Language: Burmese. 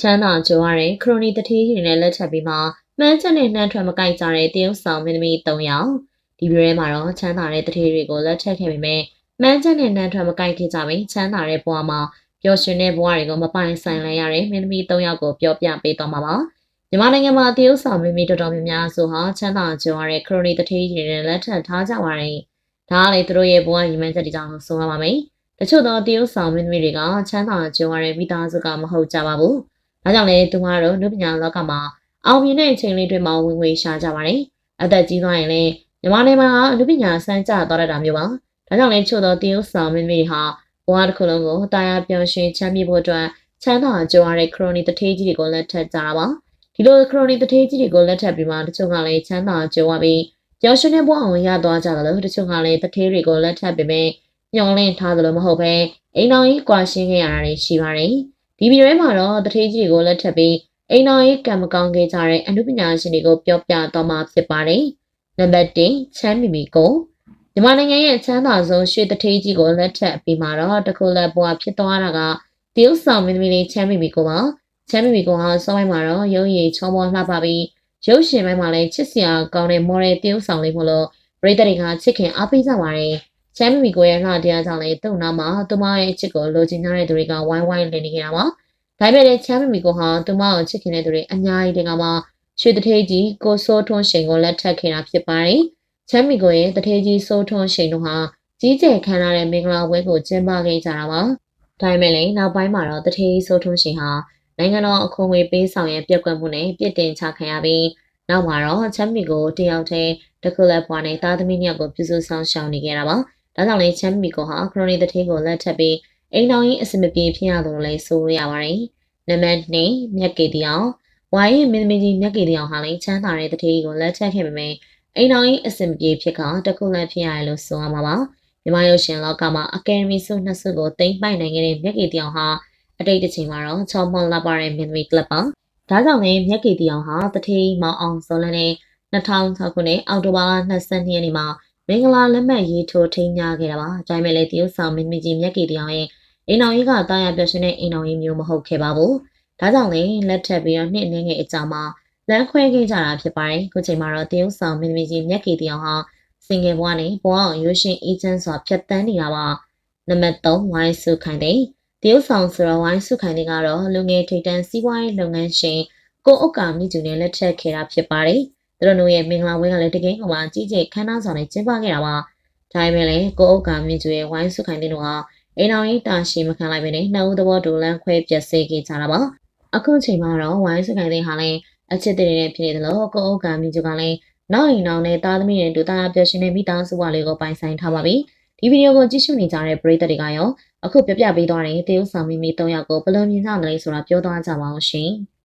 ချမ်းသာကြွားတဲ့ခရိုနီတထေးကြီးတွေနဲ့လက်ထပ်ပြီးမှမှန်းချက်နဲ့နှမ်းထွက်မကိုက်ကြတဲ့တရုတ်ဆောင်မင်းသမီး၃ယောက်ဒီပြည်ထဲမှာတော့ချမ်းသာတဲ့တထေးတွေကိုလက်ထပ်ခဲ့ပေမဲ့မှန်းချက်နဲ့နှမ်းထွက်မကိုက်ခဲ့ကြပြီးချမ်းသာတဲ့ဘဝမှာပျော်ရွှင်တဲ့ဘဝတွေကိုမပိုင်ဆိုင်နိုင်ရတဲ့မင်းသမီး၃ယောက်ကိုပြောပြပေးသွားမှာပါမြန်မာနိုင်ငံမှာတရုတ်ဆောင်မင်းသမီးတော်တော်များများဆိုဟာချမ်းသာကြွားတဲ့ခရိုနီတထေးကြီးတွေနဲ့လက်ထပ်ထားကြပါတယ်ဒါကလေသူတို့ရဲ့ဘဝရည်မှန်းချက်တွေကြောင့်လို့ဆိုရပါမယ်တချို့သောတရုတ်ဆောင်မင်းသမီးတွေကချမ်းသာကြွားတဲ့မိသားစုကမဟုတ်ကြပါဘူး။ ဒါကြောင့်လေသူမတို့လူပညာလောကမှာအောင်မြင်တဲ့အချိန်လေးတွေမှာဝင်ငွေရှာကြပါတယ်။အသက်ကြီးသွားရင်လည်းမြန်မာနိုင်ငံမှာလူပညာစမ်းကြသွားတတ်တာမျိုးပါ။ဒါကြောင့်လေချို့သောတရုတ်ဆောင်မင်းသမီးတွေဟာဘဝတစ်ခုလုံးကိုတာယာပြောင်းရွှင်ချမ်းမြေ့ဖို့အတွက်ချမ်းသာကြွားတဲ့ခရိုနီတထေးကြီးတွေကိုလက်ထပ်ကြတာပါ။ဒီလိုခရိုနီတထေးကြီးတွေကိုလက်ထပ်ပြီးမှတချို့ကလည်းချမ်းသာကြွားပြီးကျောင်းရှင်တဲ့ဘဝအောင်ရသွားကြတယ်လို့တချို့ကလည်းတထေးတွေကိုလက်ထပ်ပြီးမဲ့ညှောင်းလင့်ထားသလိုမဟုတ်ပဲအိမ်တော်ကြီးကွာရှင်းခဲ့ရတာတွေရှိပါတယ်။ ဒီဗီဒီယိုမှာတော့တထေးကြီးတွေကိုလက်ထပ်ပြီးအိမ်တော်ကြီးကံမကောင်းခဲ့ကြတဲ့အမှုပညာရှင်တွေကိုပြောပြတော့မှာဖြစ်ပါတယ်။နံပါတ်1ချမ်းမီမီကိုမြန်မာနိုင်ငံရဲ့ချမ်းသာဆုံးရွှေတထေးကြီးကိုလက်ထပ်ပြီးမှာတော့တခုလက်ဘွားဖြစ်သွားတာကတရုတ်ဆောင်မင်းသမီးလေးချမ်းမီမီကိုပါချမ်းမီမီကိုဟာစောပိုင်းမှာတော့ရုပ်ရည်ချောမောလှပပြီးရုပ်ရှင်ပိုင်းမှာလည်းချစ်စရာကောင်းတဲ့မော်ဒယ်တရုတ်ဆောင်လေးမို့လို့ပရိသတ်တွေကချစ်ခင်အားပေးကြပါတယ်။ ချမ်းမီမီကိုရဲ့လှတရားကြောင့်လည်းသူ့နာမှာသူမရဲ့ချစ်ကိုလိုချင်ကြတဲ့သူတွေကဝိုင်းဝိုင်းလည်နေကြတာပါ။ဒါပေမဲ့ချမ်းမီမီကိုဟာသူမကိုချစ်ခင်တဲ့သူတွေအများကြီးတွေကမှရွှေတထေးကြီးကိုစိုးထွန်းရှိန်ကိုလက်ထပ်ခဲ့တာဖြစ်ပါတယ်။ချမ်းမီကိုရဲ့တထေးကြီးစိုးထွန်းရှိန်တို့ဟာကြီးကျယ်ခမ်းနားတဲ့မင်္ဂလာပွဲကိုကျင်းပခဲ့ကြတာပါ။ဒါပေမဲ့လည်းနောက်ပိုင်းမှာတော့တထေးကြီးစိုးထွန်းရှိန်ဟာနိုင်ငံတော်အခွင့်အရေးပေးဆောင်ရန်ပြက်ကွက်မှုနဲ့ပြစ်တင်ချခံရပြီးနောက်မှာတော့ချမ်းမီကိုတယောက်တည်းတခုလက်ဘွားနဲ့သားသမီးနှစ်ယောက်ကိုပြုစုဆောင်ရှောင်နေခဲ့တာပါ။ ဒါကြောင့်လည်းချမ်းမီကိုဟာခရိုနီတထေးကိုလက်ထပ်ပြီးအိမ်တော်ကြီးအစမပြေဖြစ်ရတယ်လို့လည်းဆိုရပါတယ်။နံပါတ်2မြက်ကေတီအောင်ဝိုင်းရင်မင်းသမီးကြီးမြက်ကေတီအောင်ဟာလည်းချမ်းသာတဲ့တထေးကိုလက်ထပ်ခဲ့ပေမဲ့အိမ်တော်ကြီးအစမပြေဖြစ်ကတခုလက်ဖြစ်ရတယ်လို့ဆိုရမှာပါ။မြမရုပ်ရှင်လောကမှာအကယ်ဒမီဆုနှစ်ဆုကိုတင်ပိုင်နိုင်ခဲ့တဲ့မြက်ကေတီအောင်ဟာအတိတ်တစ်ချိန်မှာတော့ချောမောလာပါတဲ့မင်းသမီးကလပ်ပါဒါကြောင့်လည်းမြက်ကေတီအောင်ဟာတထေးမောင်အောင်စောလန်းနဲ့2006ခုနှစ်အောက်တိုဘာ22ရက်နေ့မှာ မင်္ဂလာလက်မှတ်ရေးထိုးထိန်းညာခဲ့တာပါ။ဒါပေမဲ့လည်းတရုတ်ဆောင်မင်းမကြီးမြက်ကေတီအောင်ရဲ့အိမ်တော်ကြီးကတာယာပြရှင်တဲ့အိမ်တော်ကြီးမျိုးမဟုတ်ခဲ့ပါဘူး။ဒါကြောင့်လည်းလက်ထပ်ပြီးတော့နှစ်အနည်းငယ်အကြာမှာလမ်းခွဲခဲ့ကြတာဖြစ်ပါတယ်။ခုချိန်မှာတော့တရုတ်ဆောင်မင်းမကြီးမြက်ကေတီအောင်ဟာစင်ငယ်ဘဝနဲ့ဘဝအောင်ရွှေရှင်အေဂျင့်စွာဖြတ်တန်းနေတာပါ။နံပါတ်3ဝိုင်းစုခိုင်တဲ့တရုတ်ဆောင်ဆိုတော့ဝိုင်းစုခိုင်တဲ့ကတော့လူငယ်ထိပ်တန်းစီးပွားရေးလုပ်ငန်းရှင်ကိုဥက္ကာမိကျူနဲ့လက်ထပ်ခဲ့တာဖြစ်ပါတယ်။ သူတို့ရဲ့မင်္ဂလာပွဲကလည်းတကယ်ကမှကြီးကျယ်ခမ်းနားဆောင်နဲ့ကျင်းပခဲ့တာပါ။ဒါပေမဲ့လည်းကိုဥက္ကာမိကျူရဲ့ဝိုင်းစုခိုင်တဲ့တို့ဟာအိမ်တော်ကြီးတာရှိမခံလိုက်ပဲနဲ့နှုတ်သဘောတူလန်းခွဲပြက်စေခဲ့ကြတာပါ။အခုချိန်မှာတော့ဝိုင်းစုခိုင်တဲ့ဟာလည်းအချစ်တဲ့နဲ့ဖြစ်နေတယ်လို့ကိုဥက္ကာမိကျူကလည်းနောက်ရင်နောက်နဲ့သားသမီးတွေဒူတာပျော်ရွှင်တဲ့မိသားစုဝါလေးကိုပိုင်ဆိုင်ထားပါပြီ။ဒီဗီဒီယိုကိုကြည့်ရှုနေကြတဲ့ပရိသတ်တွေကရောအခုပြပြပေးသွားတဲ့တရုတ်ဆောင်မီမီ၃ယောက်ကိုဘယ်လိုမြင်ကြမလဲဆိုတာပြောသွားကြပါအောင်ရှင်။